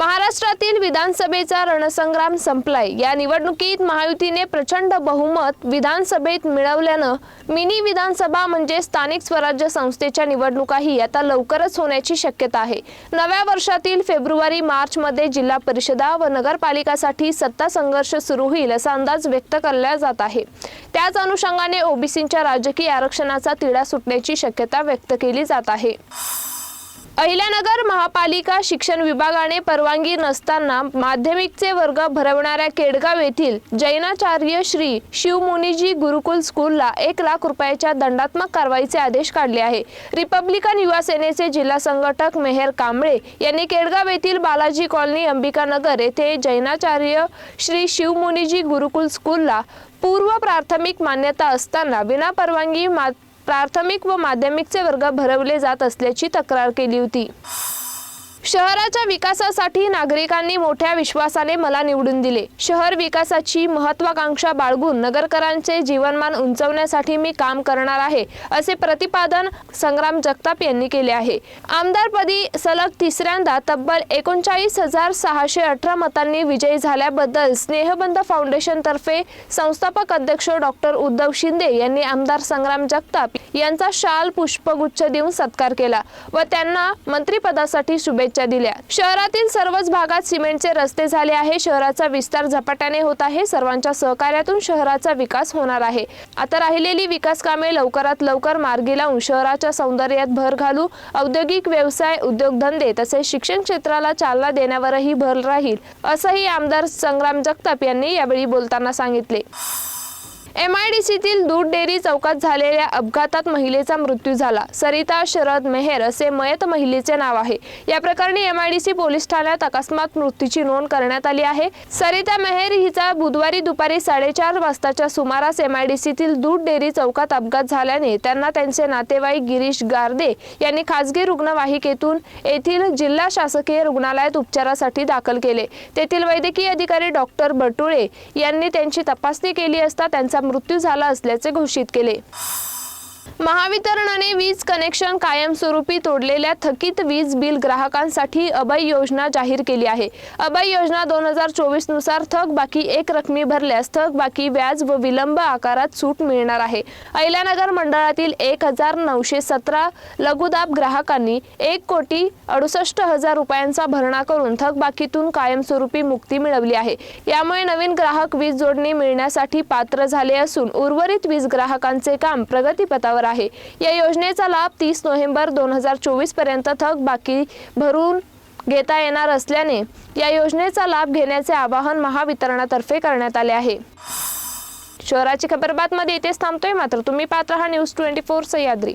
महाराष्ट्रातील विधानसभेचा रणसंग्राम संपलाय. या निवडणुकीत महायुतीने प्रचंड बहुमत विधानसभेत मिळवल्यानं मिनी विधानसभा म्हणजे स्थानिक स्वराज्य संस्थेच्या निवडणुकाही आता लवकरच होण्याची शक्यता आहे. नव्या वर्षातील फेब्रुवारी मार्चमध्ये जिल्हा परिषदा व नगरपालिकासाठी सत्ता संघर्ष सुरू होईल असा अंदाज व्यक्त केला जात आहे. त्याच अनुषंगाने ओबीसींच्या राजकीय आरक्षणाचा तिढा सुटण्याची शक्यता व्यक्त केली जात आहे. अहिल्यानगर महापालिका शिक्षण विभागाने परवानगी नसताना माध्यमिकचे वर्ग भरवणाऱ्या केडगाव येथील जैनाचार्य श्री शिवमुनीजी गुरुकुल स्कूलला एक लाख रुपयाच्या दंडात्मक कारवाईचे आदेश काढले आहे. रिपब्लिकन युवा सेनेचे जिल्हा संघटक मेहर कांबळे यांनी केडगाव येथील बालाजी कॉलनी अंबिकानगर येथे जैनाचार्य श्री शिवमुनीजी गुरुकुल स्कूलला पूर्व प्राथमिक मान्यता असताना विनापरवानगी मा प्राथमिक व माध्यमिकचे वर्ग भरवले जात असल्याची तक्रार केली होती. शहराच्या विकासासाठी नागरिकांनी मोठ्या विश्वासाने मला निवडून दिले. शहर विकासाची महत्वाकांक्षा बाळगून नगरकरांचे जीवनमान उंचवण्यासाठी मी काम करणार आहे असे प्रतिपादन संग्राम जगताप यांनी केले आहे. आमदारपदी सलग तिसऱ्यांदा तब्बल एकोणचाळीस हजार सहाशे अठरा मतांनी विजयी झाल्याबद्दल स्नेहबंद फाउंडेशन तर्फे संस्थापक अध्यक्ष डॉक्टर उद्धव शिंदे यांनी आमदार संग्राम जगताप यांचा शाल पुष्पगुच्छ देऊन सत्कार केला व त्यांना मंत्रिपदासाठी शुभेच्छा दिल्या. शहरातील सर्वच भागात सिमेंटचे रस्ते झाले आहे. शहराचा विस्तार झपाट्याने होत आहे. सर्वांच्या सहकार्यातून शहराचा विकास होणार आहे. आता राहिलेली विकास कामे लवकरात लवकर मार्गी लावून शहराच्या सौंदर्यात भर घालू औद्योगिक व्यवसाय उद्योगधंदे तसेच शिक्षण क्षेत्राला चालना देण्यावरही भर राहील असंही आमदार संग्राम जगताप यांनी यावेळी बोलताना सांगितले. एम आय डी सीतील दूध डेअरी चौकात झालेल्या अपघातात महिलेचा मृत्यू झाला. सरिता शरद मेहर असे मयत महिलेचे नाव आहे. या प्रकरणी M I D C police ठाण्यात अकस्मात मृत्यूची नोंद करण्यात आली आहे. सरिता मेहर हिचा बुधवारी दुपारी साडेचार वाजताच्या सुमारास एम आय डी सीतील दूध डेअरी चौकात अपघात झाल्याने त्यांना त्यांचे नातेवाईक गिरीश गारदे यांनी खासगी रुग्णवाहिकेतून येथील जिल्हा शासकीय रुग्णालयात उपचारासाठी दाखल केले. तेथील वैद्यकीय अधिकारी डॉक्टर बटुळे यांनी त्यांची तपासणी केली असता त्यांचा मृत्यू झाला असल्याचे घोषित केले. महावितरणाने वीज कनेक्शन कायमस्वरूपी तोडलेल्या थकीत वीज बिल ग्राहकांसाठी अभय योजना जाहीर केली आहे. अभय योजना दोन हजार चोवीसनुसार थक बाकी एक रकमी भरल्यास थक बाकी व्याज व विलंब आकारात सूट मिळणार आहे. अहिल्यानगर मंडळातील एक हजार नऊशे सतरा लघुदाब ग्राहकांनी एक कोटी अडुसष्ट हजार रुपयांचा भरणा करून थकबाकीतून कायमस्वरूपी मुक्ती मिळवली आहे. यामुळे नवीन ग्राहक वीज जोडणी मिळण्यासाठी पात्र झाले असून उर्वरित वीज ग्राहकांचे काम प्रगतीपथावर आहे. या योजनेचा लाभ तीस नोव्हेंबर दोन हजार चोवीसपर्यंत थक बाकी भरून घेता येणार असल्याने या योजनेचा लाभ घेण्याचे आवाहन महावितरणातर्फे करण्यात आले आहे. शहराची खबरबातमध्ये येथेच इथेच थांबतोय. मात्र तुम्ही पाहत राहा न्यूज ट्वेंटी फोर सह्याद्री.